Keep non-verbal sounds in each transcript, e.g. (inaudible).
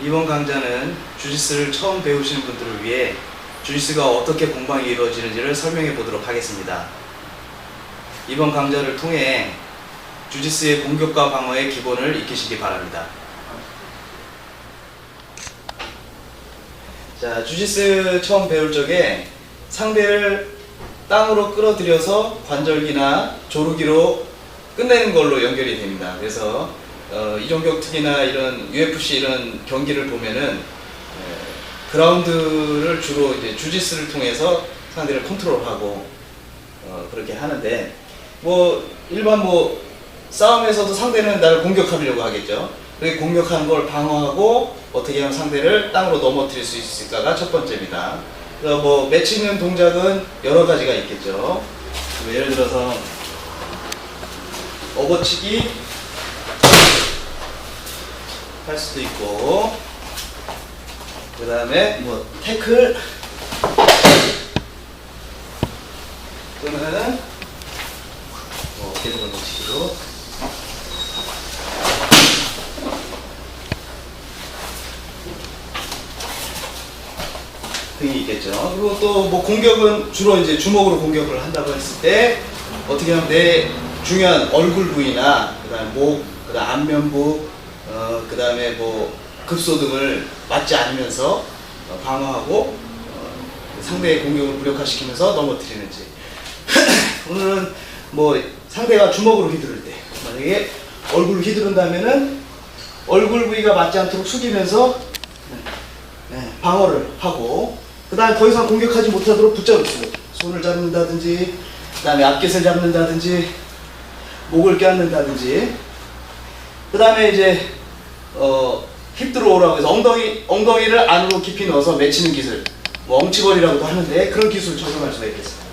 이번 강좌는 주짓수를 처음 배우시는 분들을 위해 주짓수가 어떻게 공방이 이루어지는지를 설명해 보도록 하겠습니다. 이번 강좌를 통해 주짓수의 공격과 방어의 기본을 익히시기 바랍니다. 자, 주짓수 처음 배울 적에 상대를 땅으로 끌어들여서 관절기나 조르기로 끝내는 걸로 연결이 됩니다. 그래서 어, 이종격 특기나 이런 UFC 이런 경기를 보면은 에, 그라운드를 주로 이제 주짓수를 통해서 상대를 컨트롤하고 어, 그렇게 하는데 뭐 일반 뭐 싸움에서도 상대는 나를 공격하려고 하겠죠. 그렇게 공격하는 걸 방어하고 어떻게 하면 상대를 땅으로 넘어뜨릴 수 있을까가 첫 번째입니다. 그래서 뭐 맺히는 동작은 여러 가지가 있겠죠. 뭐 예를 들어서 업어치기 할 수도 있고. 그 다음에 뭐 태클. 또는 뭐 어깨 들어놓치기로 등이 있겠죠. 그리고 또 뭐 공격은 주로 이제 주먹으로 공격을 한다고 했을 때 어떻게 하면 내 중요한 얼굴 부위나 그다음 목, 그다음 안면부, 어, 그 다음에 뭐 급소 등을 맞지 않으면서 어, 방어하고 어, 상대의 공격을 무력화시키면서 넘어뜨리는지. (clears throat) 오늘은 뭐 상대가 주먹으로 휘두를 때 만약에 얼굴을 휘두른다면은 얼굴 부위가 맞지 않도록 숙이면서 네, 방어를 하고 그 다음에 더 이상 공격하지 못하도록 붙잡습니다. 손을 잡는다든지 그 다음에 앞깃을 잡는다든지 목을 껴안는다든지 그 다음에 이제 어, 힙 들어오라고 해서 엉덩이, 엉덩이를 안으로 깊이 넣어서 맺히는 기술 뭐 엉치거리라고도 하는데 그런 기술을 적용할 수가 있겠습니다.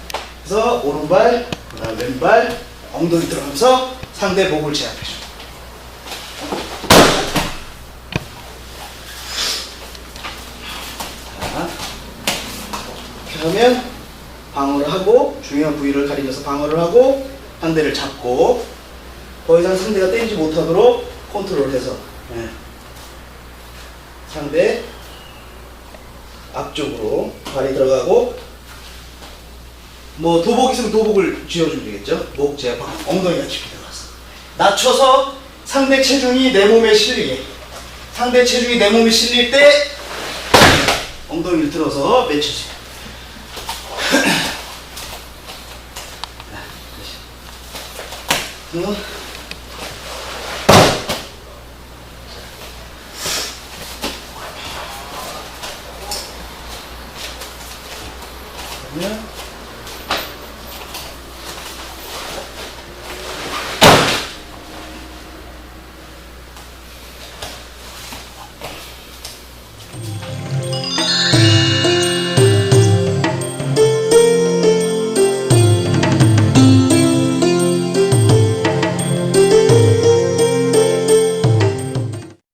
그래서 오른발, 그 다음 왼발, 엉덩이 들어가면서 상대 목을 제압해줘. 자, 그러면 방어를 하고 중요한 부위를 가리면서 방어를 하고 상대를 잡고 더 이상 상대가 때리지 못하도록 컨트롤해서 예. 상대 앞쪽으로 발이 들어가고 뭐 도복 있으면 도복을 쥐어주면 되겠죠? 목 제압 엉덩이가 깊이 들어갔어 낮춰서 상대 체중이 내 몸에 실리게. 상대 체중이 내 몸에 실릴 때 엉덩이를 들어서 맺혀줘요 (clears throat) 어? 그러면